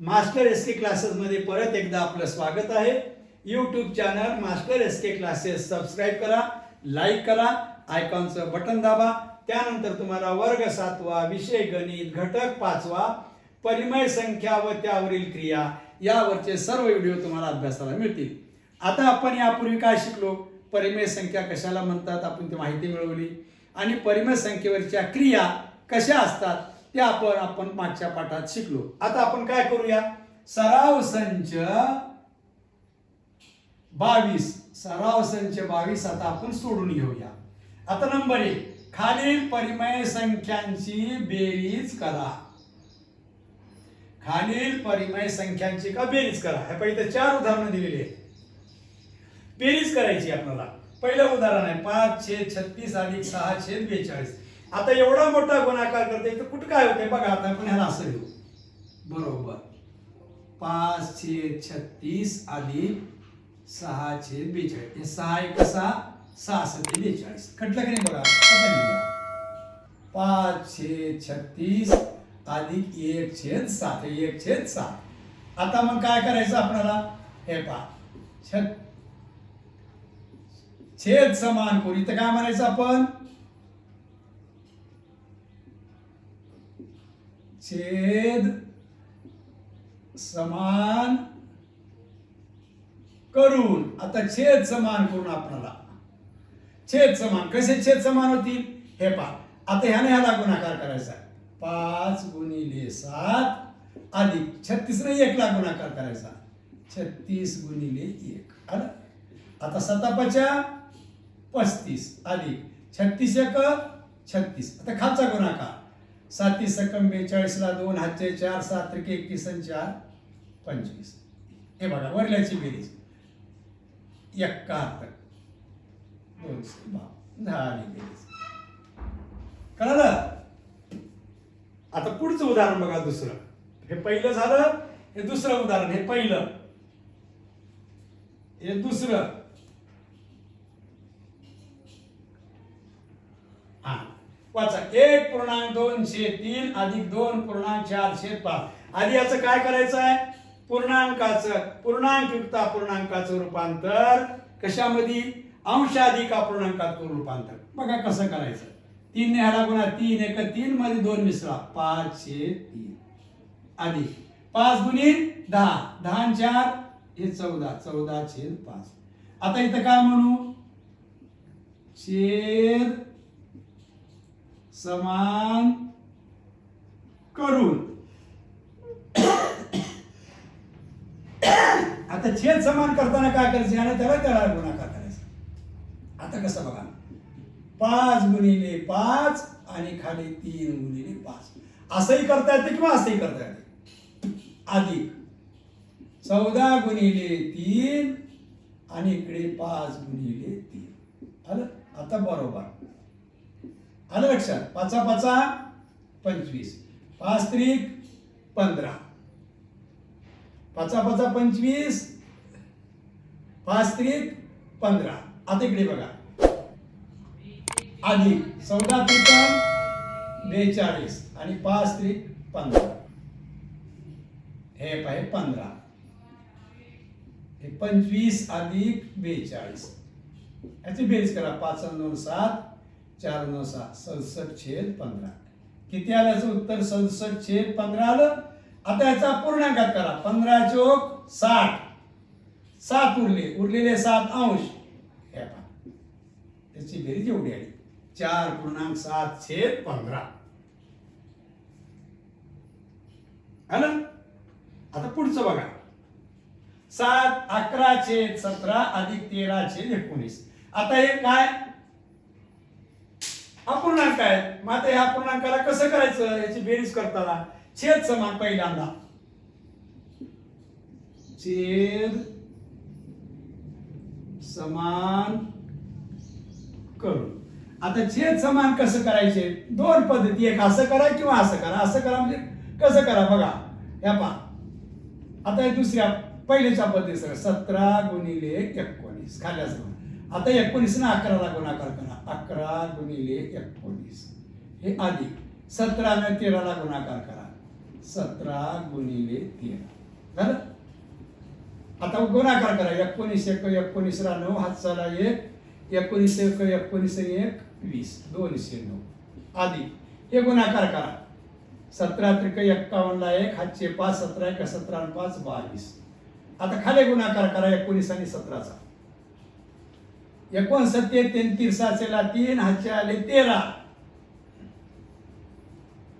Master S के क्लासेसमध्ये परत एकदा आपलं स्वागत आहे. YouTube channel master S K classes subscribe करा लाईक करा आयकॉनचं बटन दाबा. त्यानंतर तुम्हाला वर्ग सातवा विषय गणित घटक पाचवा परिमय संख्या व त्यावरील क्रिया यावरचे सर्व व्हिडिओ तुम्हाला अभ्यासाला मिळतील. आता आपण यापूर्वी काय शिकलो? परिमेय संख्या कशाला म्हणतात? आपण ती माहिती मिळवली. आणि परिमेय संख्येवरच्या क्रिया कशा असतात? त्या आपण आपण मागच्या पाठात शिकलो. आता आपण काय करूया? सराव संच बावीस. सराव संच बावीस आता आपण सोडून घेऊया. आता नंबर एक. खालील परिमेय संख्यांची बेरीज करा. खालील परिमेय संख्यांची का बेरीज करा? हे पहिले चार उदाहरणं दिलेली आहेत. बेरीज करायची आपल्याला. पहिलं उदाहरण आहे पाच छेद छत्तीस अधिक सहा छेद बेचाळीस. आता एवढा मोठा गुणाकार करते तर कुठं काय होते बघा आता आपण ह्याला असं घेऊ बरोबर. पाच छेद छत्तीस अधिक सहा छेद बेचाळीस सहा एक सहा सहा सत्ते बेचाळीस. कटलं की नाही बघा? पाच छे छत्तीस अधिक एक छेद सात. एक छेद सात. आता मग काय करायचं आपल्याला? हे पा छत छेद समान करू. इथं काय म्हणायचं आपण? छेद समान करून. आता छेद समान करून आपणाला. छेद समान. कसे छेद समान होतील? हे पहा. आता ह्याने ह्याला गुणाकार करायचा. पाच गुणिले सात अधिक छत्तीस ने एकला गुणाकार करायचा. छत्तीस गुणिले एक. आलं? आता सतापाच्या पस्तीस अधिक छत्तीस एक छत्तीस. आता खालचा गुणाकार. साती सकम बेचाळीसला दोन हातचे चार सात त्रिके एकतीस आणि चार पंचवीस. हे बघा वरल्याची बेरीज. एकाहत्तर दोनशे झाली बेरीज. कळलं? आता पुढचं उदाहरण बघा दुसरं. हे पहिलं झालं हे दुसरं उदाहरण हे पहिलं. हे दुसरं हा वाचा एक पूर्णांक दोनशे तीन अधिक दोन पूर्णांक चारशे पाच. आधी याचं काय करायचं आहे पूर्णांकाचं. पूर्णांक युक्त रूपांतर कशामध्ये? अंशाधिक अपूर्णांकात रूपांतर. बघा कसं करायचं. तीन ने ह्याला गुणा तीन एक तीन मध्ये दोन मिसळा. पाचशे तीन. आधी. पाच गुणी दहा. दहा चार हे चौदा. चौदा छेद पाच. आता इथं काय म्हणू? छेद समान करून. आता छेद समान करताना काय करायचं? आणि त्याला त्याला गुणाकार करायचा. आता कसं बघा? पाच गुणिले पाच आणि खाली तीन गुणिले पाच. असंही करता येते किंवा असंही करता येते? अधिक. चौदा गुणिले तीन आणि इकडे पाच गुणिले तीन. आलं? आता बरोबर. आलं लक्षात? पाचा पाचा पंचवीस. पाच त्रिक पंधरा. पाचा पाचा पंचवीस. पाच त्रिक पंधरा. आता इकडे बघा. आधी चौदा त्रिकम बेचाळीस. आणि पाच त्रिक पंधरा. हे पाहे पंधरा. हे पंचवीस अधिक बेचाळीस. याची बेरीज करा. पाच दोन सात चार नऊ सहा सदसष्ट छेद पंधरा. किती आलं याचं उत्तर? सदसष्ट छेद पंधरा आलं? आता याचा पूर्णांकात करा. पंधरा चोक साठ. सात उरले. उरलेले सात अंश. हे पहा. त्याची बेरीज एवढी आली. चार पूर्णांक सात छेद पंधरा. ना? आता पुढचं बघा. सात अकरा छेद सतरा अधिक तेरा छेद एकोणीस. आता हे काय? अपूर्णांक आहे मग आता ह्या अपूर्णांकाला कसं करायचं? याची बेरीज करताना. छेद समान पहिल्यांदा. छेद समान करू आता छेद समान कसं करायचे? दोन पद्धती. एक असं करा किंवा असं करा. असं करा म्हणजे कसं करा? बघा. या पहा. आता हे दुसऱ्या पहिल्याच्या पद्धतीसर सतरा गुणिले एकोणीस. खाल्याच आता एकोणीस ना अकराला गुणाकार करा. अकरा गुणिले एकोणीस. हे अधिक सतरानं तेराला गुणाकार करा. सतरा गुणिले तेरा. झालं? आता गुणाकार करा. एकोणीस एक एकोणीस नऊ हातचाला एक. एकोणीस एक एकोणीस एक वीस. दोनशे नऊ. आधी हे गुणाकार करा. सतरा त्रिक एक्कावन्नला एक हातचे पाच सतरा एक सतरा पाच बावीस. आता खाली गुणाकार करा. एकोणीस आणि सतराचा. एकोणसत्ते तीन तीन हातचे आले तेरा.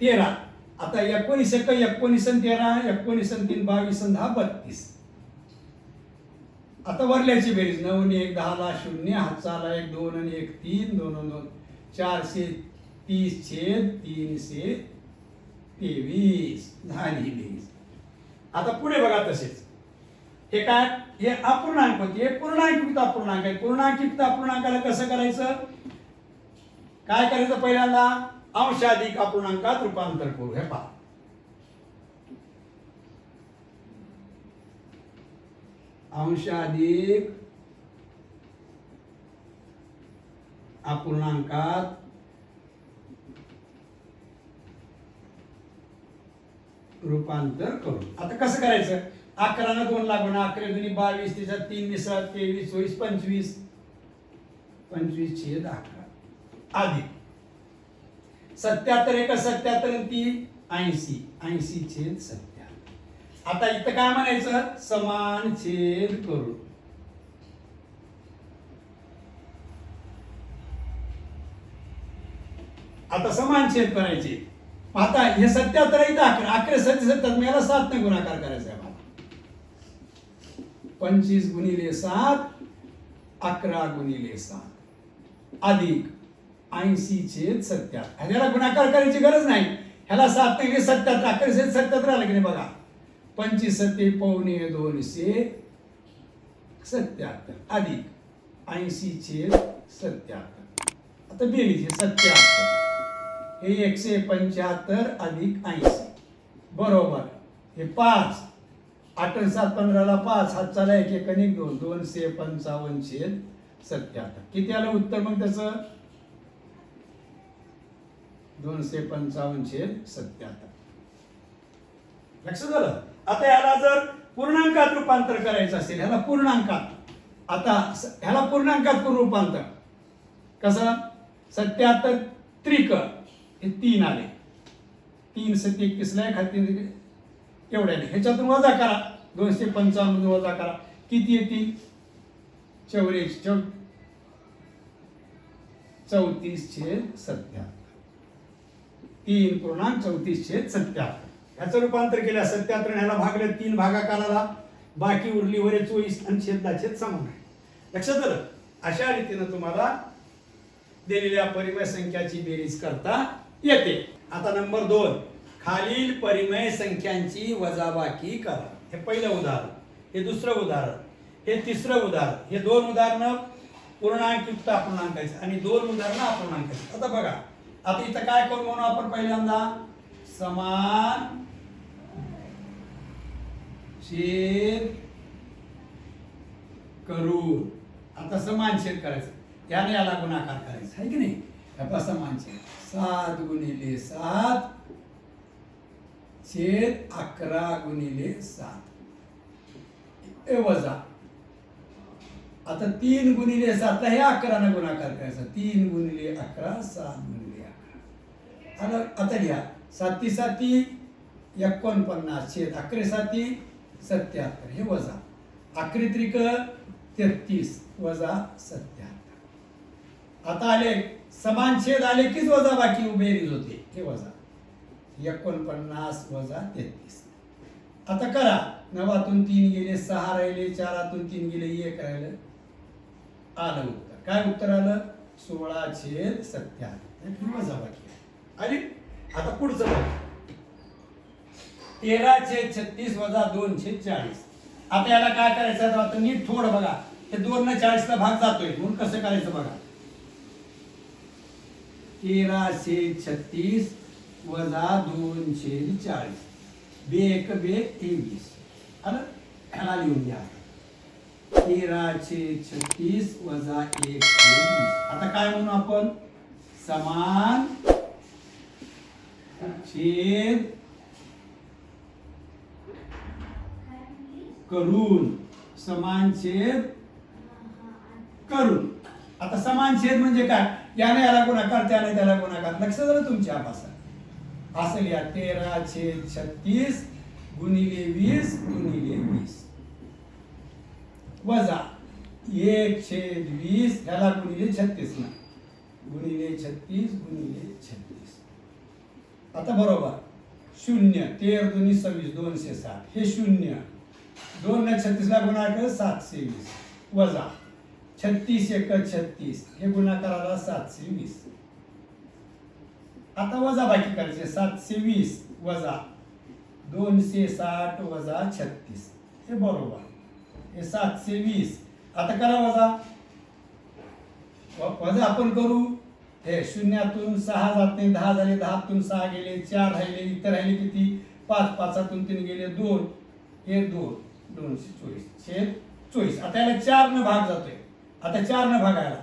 तेरा. आता एकोणीस एक एकोणीस तेरा एकोणीस तीन बावीस दहा बत्तीस. आता वरल्याची बेरीज नऊ आणि एक दहाला शून्य हातचा एक दोन आणि एक तीन दोन दोन. चारशे तीस छेद तीनशे तेवीस. झाली ही बेरीज. आता पुढे बघा तसेच. हे काय? हे अपूर्णांक होते. हे पूर्णांकित अपूर्णांक आहे. पूर्णांकित अपूर्णांकाला कसं करायचं? काय करायचं पहिल्यांदा? अंशाधिक अपूर्णांकात रूपांतर करू. हे पहा. अंशाधिक अपूर्णांकात रूपांतर करू. आता कसं करायचं? अकराला दोन लागून अकरा दुनी बावीस त्याच्यात तीन मिसळ तेवीस चोवीस पंचवीस. पंचवीस छेद अकरा. आधी. सत्याहत्तर एक सत्याहत्तर तीन ऐंशी. ऐंशी छेद सत्याहत्तर. आता इथं काय म्हणायचं? समान छेद करू आता समान छेद करायचे. आता हे सत्याहत्तर इथं अकरा. अकरा सत्य सत्तर मी सात ने गुणाकार करायचा पंचवीस गुणिले सात अकरा गुणिले सात. अधिक ऐंशी छेद सत्याहत्तर ह्याला गुणाकार करायची गरज नाही. ह्याला सात ने सत्याहत्तर अकरा छेद सत्याहत्तर आलं की नाही बघा. पंचवीस सत्ते पावणे दोनशे सत्याहत्तर अधिक ऐंशी छेद सत्याहत्तर आता बेरीज आहे सत्याहत्तर हे एकशे पंच्याहत्तर अधिक ऐंशी. बरोबर. हे पाच. आठ सात पंधराला पाच हात चाला एक एक दोन दोनशे पंचावन्न सत्याहत्तर. किती आलं उत्तर मग त्याचं? दोनशे पंचावन्न छेद सत्याहत्तर. लक्ष झालं? आता ह्याला जर पूर्णांकात रूपांतर करायचं असेल ह्याला पूर्णांकात. आता ह्याला पूर्णांकात रूपांतर? कसं? सत्याहत्तर त्रिक हे तीन आले. तीन सत्य एकतीसला एक एवढ्याने ह्याच्यातून वजा करा. दोनशे पंचावन्न वजा करा. किती येतील चौऱ्याऐंशी. चौ चौतीस छेद सत्याहत्तर तीन पूर्णांक चौतीस छेद सत्याहत्तर ह्याचं रूपांतर केलं सत्याहत्तर ह्याला भागलं तीन भागाकाराला. बाकी उरली वरे चोवीस आणि छेदला छेद समान आहे. लक्षात आलं? अशा रीतीनं तुम्हाला दिलेल्या परिमय संख्याची बेरीज करता येते. आता नंबर दोन. खालील परिमय संख्यांची वजाबाकी करा. हे पहिलं उदाहरण. हे दुसरं उदाहरण. हे तिसरं उदाहरण. हे दोन उदाहरणं पूर्णांकयुक्त अपूर्णांकाचे आणि दोन उदाहरणं अपूर्णांकाची आता बघा. आता इथं काय करू म्हणून आपण पहिल्यांदा? समान छेद करून. आता समान छेद करायचं. याने याला गुणाकार करायचा. आहे की नाही? आता समान छेद. सात गुणिले सात छेद अकरा गुणिले सात. ए वजा. आता तीन गुणिले सात हे अकरानं गुणाकार करायचा. तीन गुणिले अकरा सात गुणिले अकरा. आता घ्या लिहा. साती साती एकोणपन्नास. छेद अकरे साती सत्याहत्तर. हे वजा. अकरे त्रिक तेहतीस. वजा सत्याहत्तर. आता आले समान छेद आले कीच वजा बाकी? बेरीज होते हे वजा. एकोणपन्नास वजा तेहतीस. आता करा. नवातून तीन गेले सहा राहिले चारातून तीन गेले एक राहिलं. आलं उत्तर. काय उत्तर आलं? सोळा छेद सत्याहत्तर वजा बाकी आणि आता पुढचं बघा. तेरा छेद छत्तीस वजा दोन छेद चाळीस. आता याला काय करायचं? आता नीट थोडं बघा. हे दोन न चाळीसला भाग जातोय. म्हणून कसं करायचं बघा? तेरा छेद छत्तीस वजा दोनशे चाळीस. बे एक बे तेवीस आलं ह्याला लिहून द्या तेरा छत्तीस वजा एक आता काय म्हणू आपण? समान छेद करून समान छेद करून. आता समान छेद म्हणजे काय? याने याला गुणाकार त्याने त्याला गुणाकार. लक्ष झालं तुमच्या अभ्यासात असं लिहा तेरा छेद छत्तीस गुणिले वीस गुणिले वीस. वजा एक छेद वीस ह्याला गुणिले छत्तीस ना. गुणिले छत्तीस गुणिले छत्तीस. आता बरोबर. शून्य तेर दोन्ही सव्वीस दोनशे साठ. हे शून्य. दोन ने छत्तीसला गुणाकार सातशे वीस वजा छत्तीस एक छत्तीस. हे गुणाकाराला सातशे वीस आता वजा बाकी करायचे. सातशे वीस वजा दोनशे साठ वजा छत्तीस. हे बरोबर. हे सातशे वीस. आता करा वजा. वजा आपण करू. हे शून्यातून सहा जात नाही. दहा झाले दहातून सहा गेले चार राहिले इतर राहिले किती? पाच. पाचातून तीन गेले दोन. हे दोन. दोनशे चोवीस. छेद चोवीस. आता याला चारनं भाग जातोय. आता चार भागायला.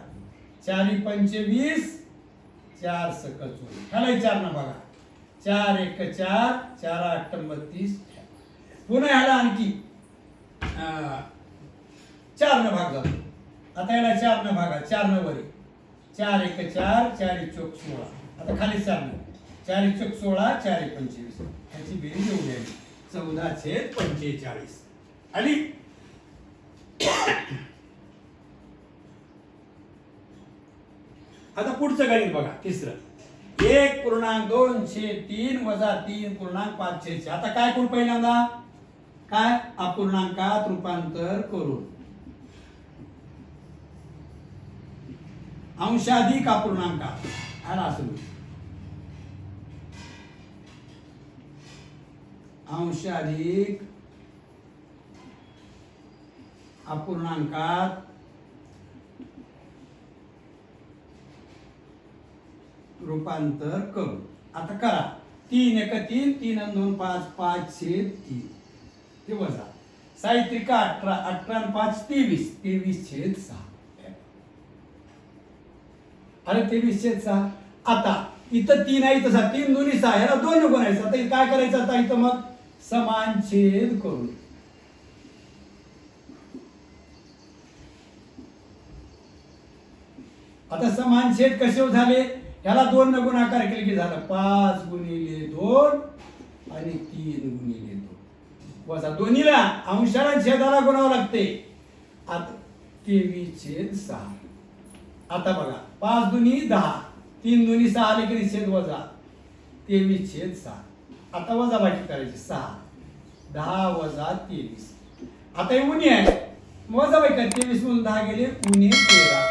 चारी पंचवीस चार सक चोवीस ह्यालाही चार न भागा चार एक चार चार आठ बत्तीस पुन्हा ह्याला आणखी चार न भाग जातो. आता याला चार न भागा चार न वरे. चार एक चार चार एक चौक सोळा. आता खाली चार न. चार एक चौक सोळा चार एक पंचवीस. ह्याची बेरीज एवढी आली. चौदा छेद पंचेचाळीस. आली? आता पुढचं गणित बघा तिसरं. एक पूर्णांक दोनशे तीन वजा तीन पूर्णांक पाचशे आता काय करू पहिल्यांदा? काय? अपूर्णांकात रूपांतर करून. अंशाधिक अपूर्णांकात. आला असं अंशाधिक अपूर्णांकात रूपांतर करू. आता करा. तीन एक तीन तीन दोन पाच पाच छेद तीन. ते वजा साहित्रिका अठरा अठरा पाच तेवीस. तेवीस छेद सहा. अरे तेवीस छेद सहा. आता इथं तीन आहे इथं सहा. तीन दोन्ही सहा. ह्याला दोन गुणायचं आता काय करायचं आता? इथं मग समान छेद करू. आता समान छेद कसे झाले? ह्याला दोन न गुणाकार केले की झालं? पाच गुणिले दोन आणि तीन गुणिले दोन. वजा दोन्हीला अंशाला छेदाला गुणावं लागते. आता तेवीस छेद सहा. आता बघा पाच दुनी दहा तीन दुनी सहा आले की छेद वजा. तेवीस छेद सहा. आता वजा बाकी करायची सहा. दहा वजा तेवीस. आता हे आहे. वजा बाकी करा. तेवीस मधून दहा गेले उन्ही तेरा.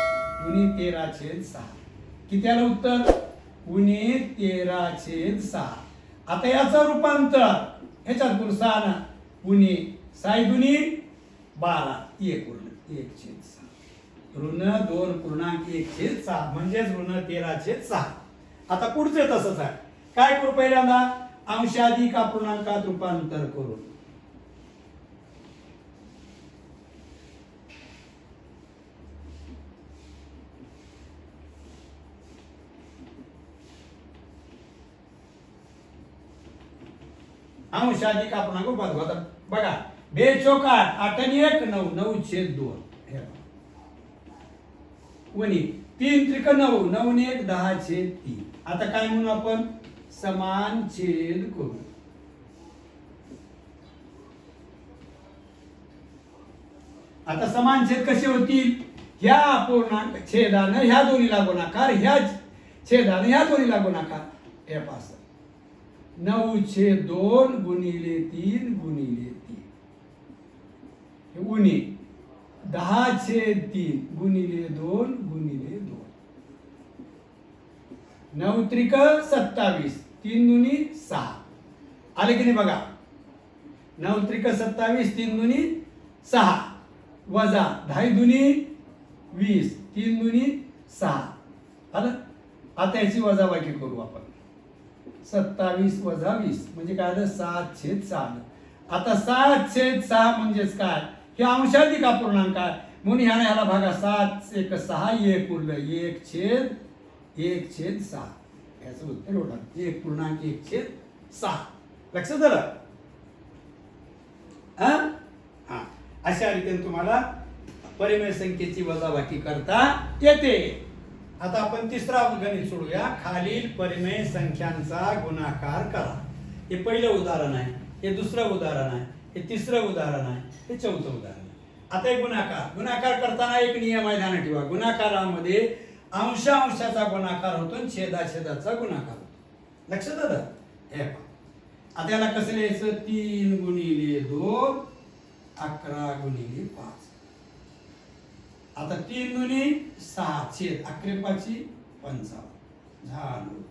उणे तेरा छेद सहा. किती आलं उत्तर? उणे तेरा छेद सहा. आता याचं रूपांतर ह्याच्यात करू सहा ना? उणे साई दुनी बारा. एक उरलं एक छेद सहा. ऋण दोन पूर्णांक एक छेद सहा. म्हणजेच ऋण तेरा छेद सहा. आता पुढचे तसंच आहे. काय करू पहिल्यांदा? अंशाधिक अपूर्णांकात रूपांतर करून. अंशाधिक अपूर्णांक रूपांतर होता बघा बे चौक आठ आणि एक नऊ नऊ छेद दोन. हे वनी तीन त्रिक नऊ नऊ ने एक दहा छेद तीन. आता काय म्हणू आपण? समान छेद करू. आता समान छेद कसे होतील? ह्या पूर्णांक छेदानं ह्या दोन्हीला गुणाकार ह्या छेदानं ह्या दोन्हीला गुणाकार. हे पास नऊ दोन गुणिले तीन गुणिले तीन. उणे. दहा तीन गुणिले दोन गुणिले दोन. नऊ त्रिक सत्तावीस. तीन दुनी सहा. आले की नाही बघा? नऊ त्रिक सत्तावीस तीन दुनी सहा. वजा दहा दुनी वीस. तीन दुनी सहा. आलं? आता याची वजाबाकी करू आपण. सत्तावीस वजा वीस. म्हणजे काय आलं? सात छेद सहा आता सात छेद सहा म्हणजेच काय? हे अंशाधिक अपूर्णांक आहे. म्हणून ह्याने ह्याला भागा सात एक सहा एक उरलं. एक छेद एक छेद सहा. याचं उत्तर एवढं एक पूर्णांक एक छेद सहा. लक्षात झालं हा? हा. अशा रीतीने तुम्हाला परिमेय संख्येची वजाबाकी करता येते. आता आपण तिसरा गणित सोडूया. खालील परिमेय संख्यांचा गुणाकार करा. हे पहिलं उदाहरण आहे हे दुसरं उदाहरण आहे हे तिसरं उदाहरण आहे हे चौथं उदाहरण आहे. आता एक गुणाकार. गुणाकार करताना एक नियम आहे ध्यानात ठेवा. गुणाकारामध्ये अंशा अंशाचा गुणाकार होतो आणि गुणाकार होतो. लक्षात आलं? हे पहा. आता याला कसं लिहायचं? तीन गुणिले दोन अकरा गुणिले पाच. आता तीन दुनी सहा छेद अक्रेपाची पंचावन्न. झालं.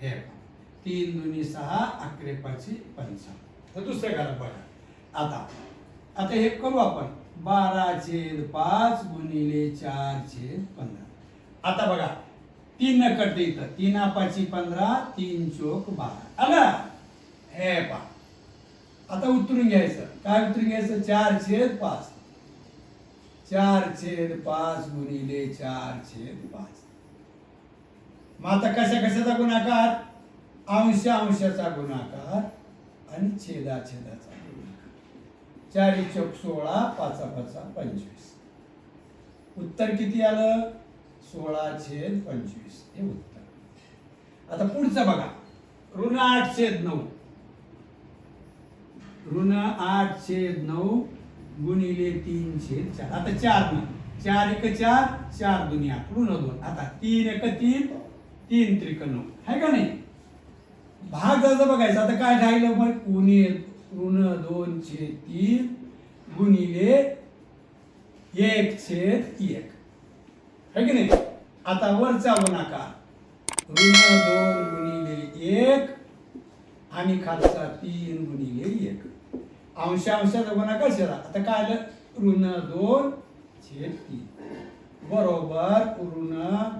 हे पहा. तीन दुनी सहा अक्रेपाची पंचावन्न. तर दुसरं घरात बघा. आता आता हे करू आपण. बारा छेद पाच गुणिले चार छेद पंधरा. आता बघा. तीन न कटते इथं. तीन पाची पंधरा तीन चोक बारा. आला? हे पा आता उतरून घ्यायचं. काय उतरून घ्यायचं? चार छेद पाच. चार छेद पाच गुणिले चार छेद पाच. मग आता कशा कशाचा गुणाकार? अंश अंशाचा गुणाकार आणि छेदा छेदाचा गुणाकार. चार चौक सोळा पाचा पाचा पंचवीस. उत्तर किती आलं? सोळा छेद पंचवीस. हे उत्तर. आता पुढचं बघा. ऋण आठ छेद नऊ. ऋण आठ छेद नऊ गुणिले तीन छेद चार. आता चार नाही चार एक चार चार दुनिया पूर्ण दोन. आता तीन एक तीन तीन त्रिक नऊ आहे का नाही? भाग जर बघायचा आता काय राहिलं मग उणे ऋण दोन छेद तीन गुणिले एक छेद एक. है की नाही? आता वरचा गुणाकार ऋण दोन गुणिले एक आणि खालचा तीन गुणिले एक. अंश अंशाचा गुणाकार शिरा आता काय आलं? ऋण दोन छेद तीन. बरोबर ऋण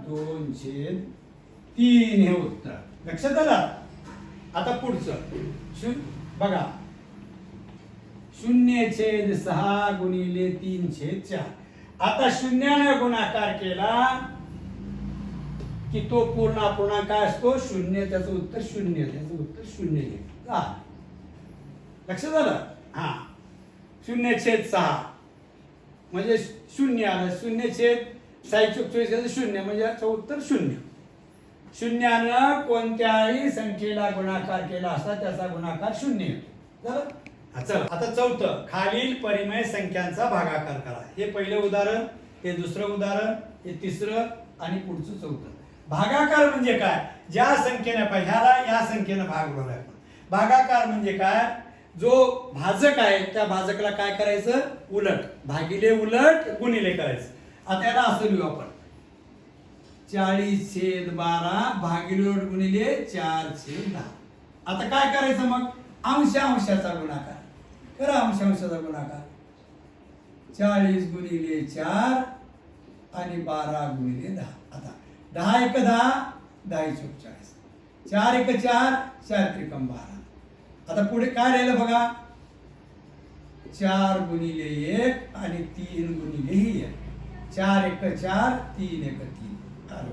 दोन छेद तीन हे उत्तर. लक्षात आलं? आता पुढचं. शून्य बघा. शून्य छेद सहा गुणिले तीन छेद चार. आता शून्याने गुणाकार केला की तो पूर्ण अपूर्णांक काय असतो? शून्य त्याचं उत्तर शून्य त्याचं उत्तर शून्य. लक्षात आलं? हा. शून्य छेद सहा. म्हणजे शून्य आलं. शून्य छेद साहित्य चोवीस शून्य. म्हणजे याचं उत्तर शून्य. शून्यानं कोणत्याही संख्येला गुणाकार केला असता त्याचा गुणाकार शून्य. येतो झालं चला. आता चौथं. खालील परिमेय संख्यांचा भागाकार करा. हे पहिलं उदाहरण हे दुसरं उदाहरण हे तिसरं आणि पुढचं चौथं. भागाकार म्हणजे काय? ज्या संख्येने ह्याला या संख्येनं भाग आपण भागाकार म्हणजे काय? जो भाजक आहे त्या भाजकाला काय करायचं? उलट. भागिले उलट गुणिले करायचं. आता याला असं लिहू आपण. चाळीस छेद बारा भागिले उलट गुणिले चार छेद दहा. आता काय करायचं मग? अंश अंशाचा गुणाकार. करा अंश अंशाचा गुणाकार. चाळीस गुणिले चार आणि बारा गुणिले दहा. आता दहा एक दहा दहा चौक चाळीस. चार एक चार चार त्रिकम बारा. आता पुढे काय राहिलं बघा? चार गुणिले एक आणि तीन गुणिले ही एक. चार एक चार तीन एक तीन. आलो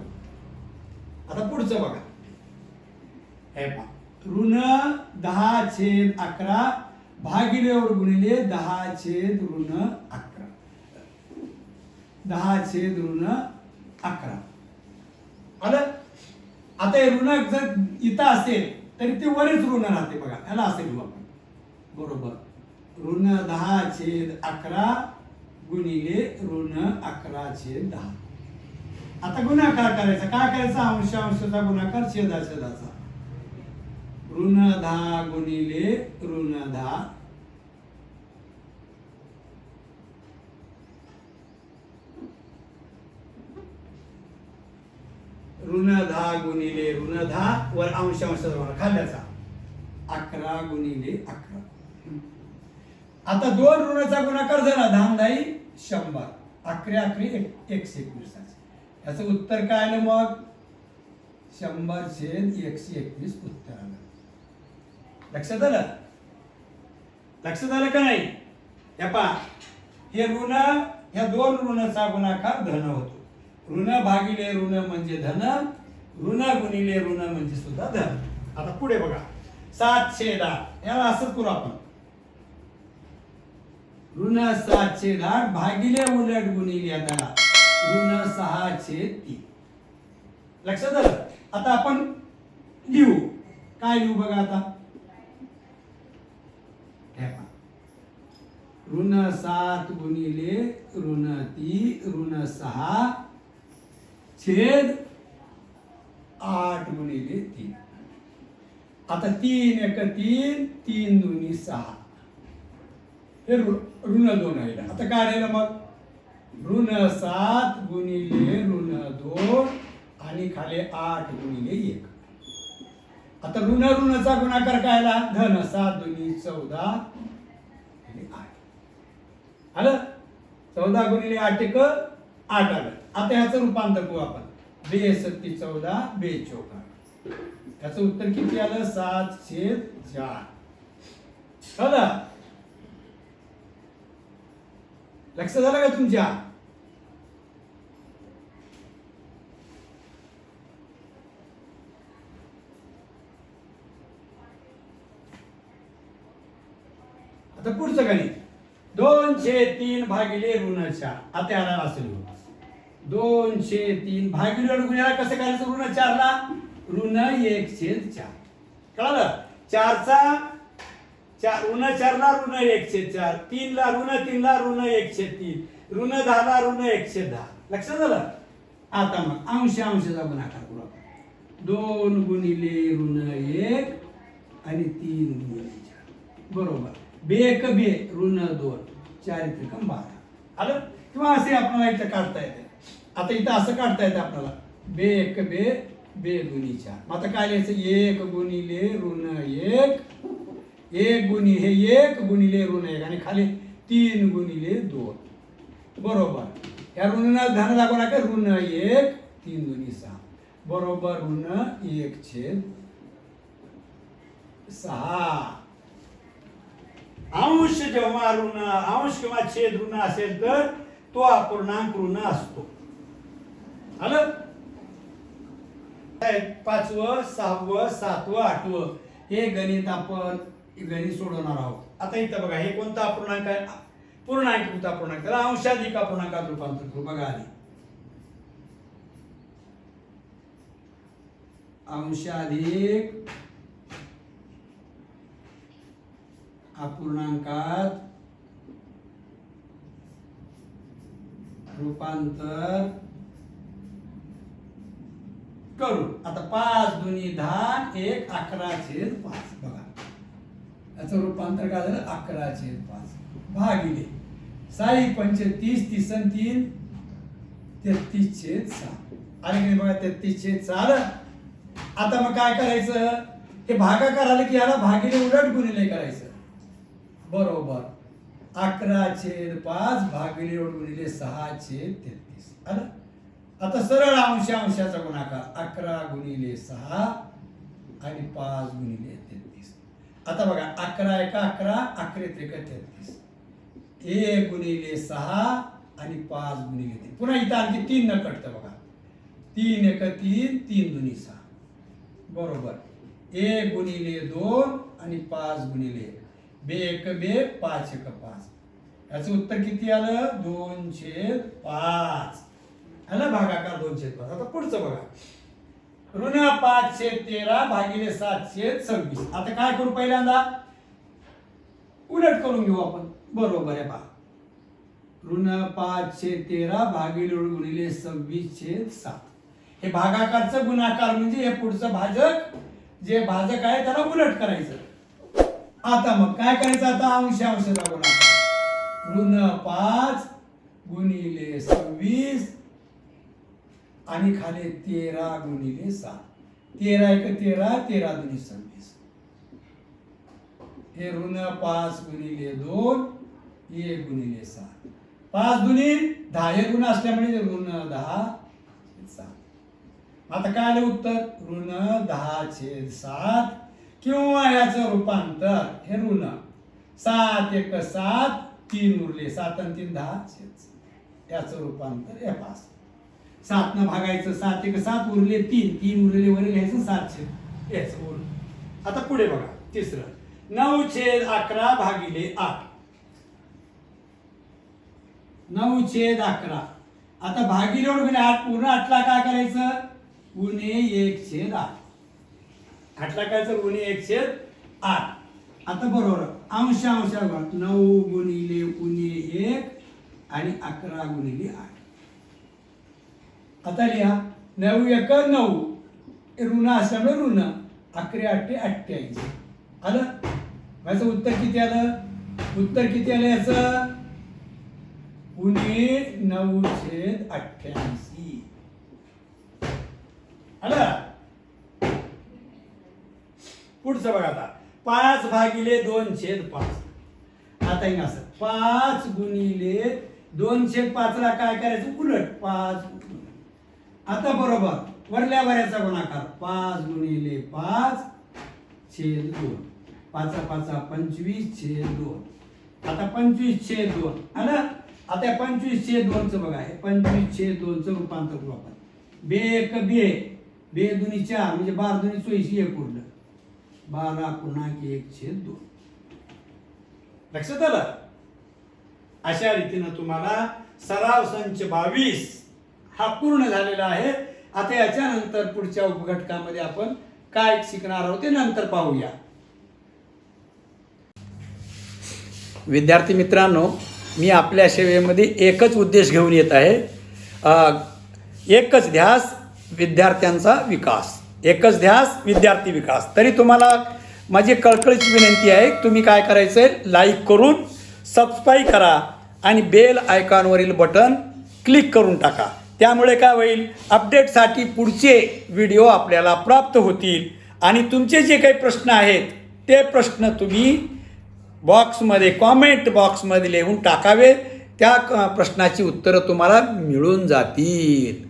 आता पुढचं बघा. हे पहा. ऋण दहा छेद अकरा भागिले गुणिले दहा छेद ऋण अकरा. दहा छेद ऋण अकरा. आलं? आता हे ऋण जर इथं असेल तरी ते वरच ऋण राहते बघा. याला असेल बाबा बरोबर. ऋण दहा छेद अकरा गुणिले ऋण अकरा छेद दहा. आता गुणाकार करायचा. काय करायचा? अंश अंशाचा गुणाकार छेदा छेदाचा ऋण दहा गुणिले ऋण दहा ऋण दहा गुणिले ऋण दहा वर अंश अंश गुणाकार खाल्ल्याचा अकरा गुणिले अकरा. आता दोन ऋणाचा गुणाकार झाला. धामधाई शंभर. अकरे अकरे एक एकशे एकवीस याचं उत्तर काय आलं मग? शंभर छेद एकशे एकवीस उत्तर आलं. लक्षात आलं? लक्षात आलं का नाही? हे पहा. हे ऋण ह्या दोन ऋणाचा गुणाकार धन होतो. ऋण भागिले ऋण म्हणजे धन ऋण गुणिले ऋण म्हणजे सुद्धा धन. आता पुढे बघा. सात छेद आठ. याला असंच करू आपण. ऋण सात छेद आठ भागिले उलट गुणिले त्याला ऋण सहा छेद तीन. लक्षात आलं? आता आपण लिहू. काय लिहू बघा आता? ऋण सात गुणिले ऋण ती ऋण सहा छेद आठ गुणिले तीन. आता तीन एक तीन तीन दोन्ही सहा. हे ऋण दोन आहे आता काय राहिलं मग? ऋण सात गुणिले ऋण दोन आणि खाली आठ गुणिले एक. आता ऋण ऋणचा गुणाकार काय आला धन सात दोन्ही चौदा आठ. आलं? चौदा गुणिले आठ एक आठ आलं. आता ह्याचं रूपांतर करू आपण. बे सत्ती चौदा बे चौका. याचं उत्तर किती आलं? सात छेद चार. झालं लक्ष झालं का तुमच्या? आता पुढचं गणित. दोनशे तीन भागिले ऋण चार. आता याला असेल दोनशे तीन. भागिले ऋण गुन्ह्याला कसं करायचं ऋण चारला? ऋण एक छेद चार. कळालं? चारचा चार ऋण चारला ऋण एक छेद चार. तीनला ऋण तीनला ऋण एक छेद तीन. ऋण दहाला ऋण एक छेद दहा. लक्षात झालं? आता मग अंश अंशाचा गुणाकार करू आपण. दोन गुणिले ऋण एक आणि तीन गुणिले चार. बरोबर. बेक बे ऋण दोन. चार त्रिकम बारा. आलं? किंवा असे आपल्याला इथं काढता येते. आता इथं असं काढता येतं आपल्याला. बे एक बे बे गुणी चार. मग आता काय लिहायचं? एक गुणिले ऋण एक एक गुणी हे एक गुणिले ऋण एक. आणि खाली तीन गुणिले दोन. बरोबर. या ऋण धन दाखवू नका ऋण एक तीन दोन्ही सहा. बरोबर ऋण एक छेद सहा. अंश जेव्हा ऋण अंश किंवा छेद ऋण असेल तर तो अपूर्णांक ऋण असतो. आलं? पाचवं सहावं सातवं आठवं. हे गणित आपण गणित सोडवणार आहोत. आता इथं बघा हे कोणता अपूर्णांक आहे? पूर्णांक कोणता अपूर्णांक त्याला अंशाधिक अपूर्णांकात रूपांतर करू. बघा आधी. अंशाधिक अपूर्णांकात रूपांतर करू. आता पाच दोन्ही दहा एक अकरा छेद पाच. बघा. याचं रूपांतर काय झालं? अकरा छेद पाच. भागिले. साई पंच तीस तीस तीन तेहतीस छेद सहा आले की बघा? तेहतीस छेद चार आता मग काय करायचं? हे भागा आलं की याला भागिले उलट गुणिले करायचं. बरोबर. अकरा छेद पाच भागिले उलट गुणिले सहा छेद तेहतीस. आलं? आता सरळ अंश अंशाचा गुणाकार. अकरा गुणिले सहा आणि पाच गुणिले तेहतीस. आता बघा अकरा एका अकरा अकरा त्रिक तेहतीस. एक गुणिले सहा आणि पाच गुणिले तीन पुन्हा इथं आणखी तीन न कटतं बघा. तीन एक तीन तीन दुनी सहा. बरोबर. एक गुणिले दोन आणि पाच गुणिले बे एक बे पाच एक पाच. याचं उत्तर किती आलं? दोनशे पाच. आलं भागाकार दोनशे पाच. आता पुढचं बघा. ऋण पाचशे तेरा भागिले सातशे सव्वीस. आता काय करू पहिल्यांदा? उलट करून घेऊ आपण. बरोबर आहे पहा. ऋण पाचशे तेरा भागिले गुणिले सव्वीस छेद सात. हे भागाकारचं गुणाकार म्हणजे हे पुढचं भाजक जे भाजक आहे त्याला उलट करायचं. आता मग काय करायचं आता? अंश अंशाचा गुणाकार. ऋण पाच गुणिले सव्वीस आणि खाली तेरा गुणिले सात. तेरा एक तेरा तेरा दुनी सव्वीस. हे ऋण पाच गुणिले दोन एक गुणिले सात. पाच दुनी दहा हे ऋण असल्यामुळे ऋण दहा सात. आता काय आलं उत्तर? ऋण दहा छेद सात किंवा याचं रूपांतर हे ऋण. सात एक सात तीन उरले सात आणि तीन दहा छेद याचं रूपांतर हे पाच. सातनं भागायचं सात एक सात उरले तीन तीन उरलेले वरील घ्यायचं सात छेद. याचं उरलं आता पुढे बघा तिसरं. नऊ छेद अकरा भागिले आठ. नऊ छेद अकरा. आता भागिले गुणे आठ पूर्ण आठला काय करायचं? उणे एक छेद आठ. आठला काय तर एक छेद आठ. आता बरोबर अंश अंश नऊ गुणिले उणे एक आणि अकरा गुणिले आठ. आता लिहा नऊ एक नऊ. ऋण असल्यामुळे ऋण अकरे अठ्ठे अठ्ठ्याऐंशी. आलं? माझं उत्तर किती आलं? उत्तर किती आलं याचं? उणे नऊ छेद अठ्ठ्याऐंशी. आलं? पुढचं बघा आता. पाच भागिले दोन छेद पाच. आता हे असं. पाच गुणिले दोन छेद पाचला काय करायचं? उलट पाच आता बरोबर. वरल्या वऱ्याचा गुणाकार. पाच गुणिले पाच छेद दोन. पाचा पाचा पंचवीस छेद दोन. आता पंचवीस छेद दोन. आलं? आता पंचवीस छेद दोनचं बघा. हे पंचवीस छेद दोनचं रूपांतर करू आपण. बे एक बे. बे दुनी चार म्हणजे बारा दुनी चोवीस एक उरलं. बारा पूर्णांक एक छेद दोन. लक्षात आलं? अशा रीतीनं तुम्हाला सराव संच बावीस हा पूर्ण झालेला आहे. आता याच्यानंतर पुढच्या उपघटकामध्ये आपण काय शिकणार आहोत ते नंतर पाहूया. विद्यार्थी मित्रांनो मी आपल्या सेवेमध्ये एकच उद्देश घेऊन येत आहे. एकच ध्यास विद्यार्थ्यांचा विकास. एकच ध्यास विद्यार्थी विकास. तरी तुम्हाला माझी कळकळीची विनंती आहे तुम्ही काय करायचं आहे लाईक करून सबस्क्राईब करा आणि बेल आयकॉनवरील बटन क्लिक करून टाका. त्यामुळे काय होईल? अपडेटसाठी पुढचे व्हिडिओ आपल्याला प्राप्त होतील. आणि तुमचे जे काही प्रश्न आहेत ते प्रश्न तुम्ही बॉक्समध्ये कॉमेंट बॉक्समध्ये लिहून टाकावे. त्या क- प्रश्नाची उत्तरं तुम्हाला मिळून जातील.